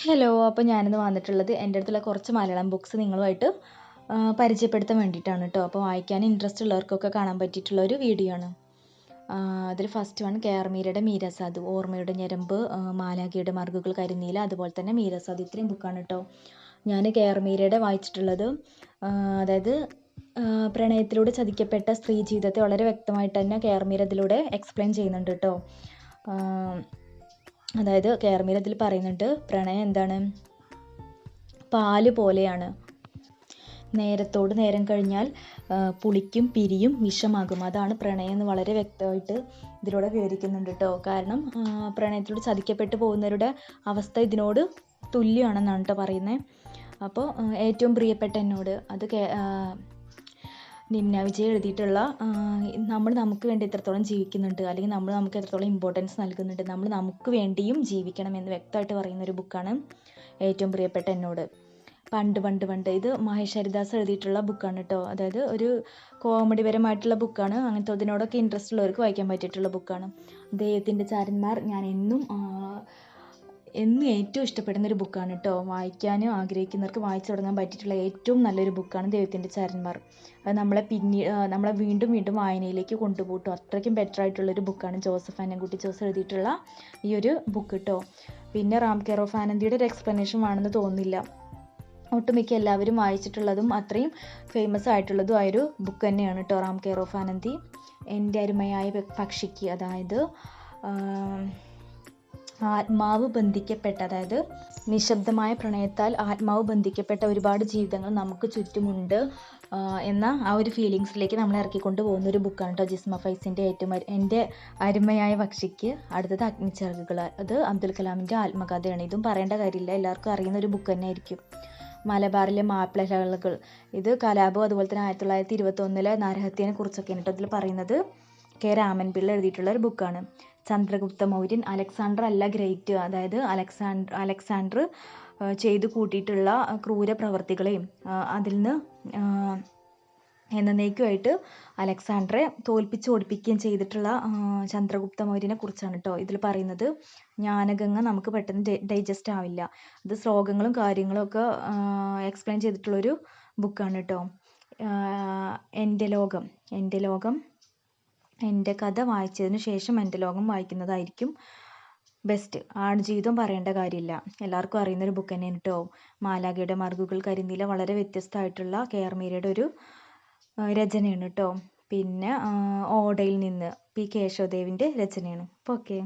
Hello അപ്പോൾ ഞാനിന്ന് വന്നിട്ടുള്ളത് എന്റെ അടുത്തുള്ള കുറച്ച് മലയാളം ബുക്സ് നിങ്ങളുമായിട്ട് പരിചയപ്പെടുത്താൻ വേണ്ടിയിട്ടാണ് കേട്ടോ അപ്പോൾ വായിക്കാൻ ഇൻട്രസ്റ്റ് ഉള്ളവർക്കൊക്കെ കാണാൻ പറ്റിയിട്ടുള്ള ഒരു വീഡിയോ ആണ്. അതിൽ ഫസ്റ്റ് വൺ കെ ആർ മീരയുടെ ഓർമ്മയുടെ ഞരമ്പ് മാലാഖിയുടെ മറുകുകൾ കരിനീല അതുപോലെ തന്നെ മീരസാധു ഇത്രയും ബുക്കാണ് കേട്ടോ ഞാൻ കെ ആർ മീരയുടെ വായിച്ചിട്ടുള്ളത് അതായത് പ്രണയത്തിലൂടെ ചതിക്കപ്പെട്ട സ്ത്രീ ജീവിതത്തെ വളരെ വ്യക്തമായിട്ട് തന്നെ കെ ആർ മീര ഇതിലൂടെ എക്സ്പ്ലെയിൻ ചെയ്യുന്നുണ്ട് കേട്ടോ അതായത് അതിൽ പറയുന്നുണ്ട് പ്രണയം എന്താണ്? പാൽ പോലെയാണ്. നേരത്തോട് നേരം കഴിഞ്ഞാൽ പുളിക്കും പിരിയും വിഷമാകും. അതാണ് പ്രണയം എന്ന് വളരെ വ്യക്തമായിട്ട് ഇതിലൂടെ വിവരിക്കുന്നുണ്ട് കേട്ടോ കാരണം പ്രണയത്തിലൂടെ ചതിക്കപ്പെട്ടു പോകുന്നവരുടെ അവസ്ഥ ഇതിനോട് തുല്യമാണെന്നാണ് കേട്ടോ പറയുന്നത് അപ്പോൾ ഏറ്റവും പ്രിയപ്പെട്ട എന്നോട് അത് നിമ്ന വിജയ് എഴുതിയിട്ടുള്ള നമ്മൾ നമുക്ക് വേണ്ടി എത്രത്തോളം ജീവിക്കുന്നുണ്ട് അല്ലെങ്കിൽ നമ്മൾ നമുക്ക് എത്രത്തോളം ഇമ്പോർട്ടൻസ് നൽകുന്നുണ്ട് നമ്മൾ നമുക്ക് വേണ്ടിയും ജീവിക്കണം എന്ന് വ്യക്തമായിട്ട് പറയുന്ന ഒരു ബുക്കാണ് ഏറ്റവും പ്രിയപ്പെട്ട എന്നോട്. പണ്ട് പണ്ട് പണ്ട്. ഇത് മഹേഷ് ഹരിദാസ് എഴുതിയിട്ടുള്ള ബുക്കാണ് കേട്ടോ. അതായത് ഒരു കോമഡി പരമായിട്ടുള്ള ബുക്കാണ് അങ്ങനത്തെ അതിനോടൊക്കെ ഇൻട്രസ്റ്റ് ഉള്ളവർക്ക് വായിക്കാൻ പറ്റിയിട്ടുള്ള ബുക്കാണ് ദൈവത്തിന്റെ ചാരന്മാർ ഞാൻ എന്നും എന്നും ഏറ്റവും ഇഷ്ടപ്പെടുന്ന ഒരു ബുക്കാണ് കേട്ടോ വായിക്കാനും ആഗ്രഹിക്കുന്നവർക്ക് വായിച്ചു തുടങ്ങാൻ പറ്റിയിട്ടുള്ള ഏറ്റവും നല്ലൊരു ബുക്കാണ് ദൈവത്തിന്റെ ചാരന്മാർ. അത് നമ്മളെ പിന്നീട് നമ്മളെ വീണ്ടും വീണ്ടും വായനയിലേക്ക് കൊണ്ടുപോകും അത്രയ്ക്കും ബെറ്റർ ആയിട്ടുള്ളൊരു ബുക്കാണ് ജോസഫ് ആനൻകുട്ടി ജോസഫ് എഴുതിയിട്ടുള്ള ഈ ഒരു ബുക്ക് കേട്ടോ പിന്നെ റാം കെയർ ഓഫ് ആനന്ദിയുടെ ഒരു എക്സ്പ്ലനേഷൻ ആണെന്ന് തോന്നുന്നില്ല. ഒട്ടുമിക്ക എല്ലാവരും വായിച്ചിട്ടുള്ളതും അത്രയും ഫേമസ് ആയിട്ടുള്ളതും ആയൊരു ബുക്ക് തന്നെയാണ് കേട്ടോ റാം കെയർ ഓഫ് ആനന്ദി. എന്റെ അരുമയായ പക്ഷിക്ക് അതായത് ആത്മാവ് ബന്ധിക്കപ്പെട്ട അതായത് നിശബ്ദമായ പ്രണയത്താൽ ആത്മാവ് ബന്ധിക്കപ്പെട്ട ഒരുപാട് ജീവിതങ്ങൾ നമുക്ക് ചുറ്റുമുണ്ട് എന്ന ആ ഒരു ഫീലിങ്സിലേക്ക് നമ്മളെ ഇറക്കിക്കൊണ്ട് പോകുന്ന ഒരു ബുക്കാണ് കേട്ടോ ജിസ്മ ഫൈസിന്റെ ഏറ്റവും എന്റെ അരുമയായ പക്ഷിക്ക് അടുത്തത് അഗ്നിച്ചിറകുകൾ അത് അബ്ദുൽ കലാമിന്റെ ആത്മകഥയാണ്. ഇതും പറയേണ്ട കാര്യമില്ല എല്ലാവർക്കും അറിയുന്ന ഒരു ബുക്ക് തന്നെ ആയിരിക്കും മലബാറിലെ മാപ്പിളകൾ ഇത് കലാപം അതുപോലെ തന്നെ ആയിരത്തി തൊള്ളായിരത്തി ഇരുപത്തൊന്നിലെ നരഹത്യനെ കുറിച്ചൊക്കെയാണ് കേട്ടോ അതിൽ പറയുന്നത്. കെ രാമൻപിള്ള എഴുതിയിട്ടുള്ള ഒരു ബുക്കാണ് ചന്ദ്രഗുപ്ത മൗര്യൻ അലക്സാണ്ടർ അല്ല ഗ്രേറ്റ്. അതായത് അലക്സാണ്ടർ അലക്സാണ്ടർ ചെയ്തു കൂട്ടിയിട്ടുള്ള ക്രൂര പ്രവർത്തികളെയും അതിൽ നിന്ന് എന്നേക്കുമായിട്ട് അലക്സാണ്ടറെ തോൽപ്പിച്ച് ഓടിപ്പിക്കുകയും ചെയ്തിട്ടുള്ള ചന്ദ്രഗുപ്ത മൗര്യനെ കുറിച്ചാണ് കേട്ടോ ഇതിൽ പറയുന്നത്. ജ്ഞാനഗംഗ നമുക്ക് പെട്ടെന്ന് ഡൈജസ്റ്റ് ആവില്ല. ഇത് ശ്ലോകങ്ങളും കാര്യങ്ങളും ഒക്കെ എക്സ്പ്ലെയിൻ ചെയ്തിട്ടുള്ളൊരു ബുക്കാണ് കേട്ടോ എന്റെ ലോകം എന്റെ ലോകം എന്റെ കഥ വായിച്ചതിന് ശേഷം എന്റെ ലോകം വായിക്കുന്നതായിരിക്കും ബെസ്റ്റ് ആടുജീവിതം പറയേണ്ട കാര്യമില്ല. എല്ലാവർക്കും അറിയുന്ന ഒരു ബുക്ക് തന്നെയാണ് കേട്ടോ മാലാഖയുടെ മറുകുകൾ കരിനീല വളരെ വ്യത്യസ്തമായിട്ടുള്ള കെ മീരയുടെ ഒരു രചനയാണ് കേട്ടോ പിന്നെ ഓടയിൽ നിന്ന് പി കേശവദേവിന്റെ രചനയാണ്. അപ്പോൾ ഓക്കെ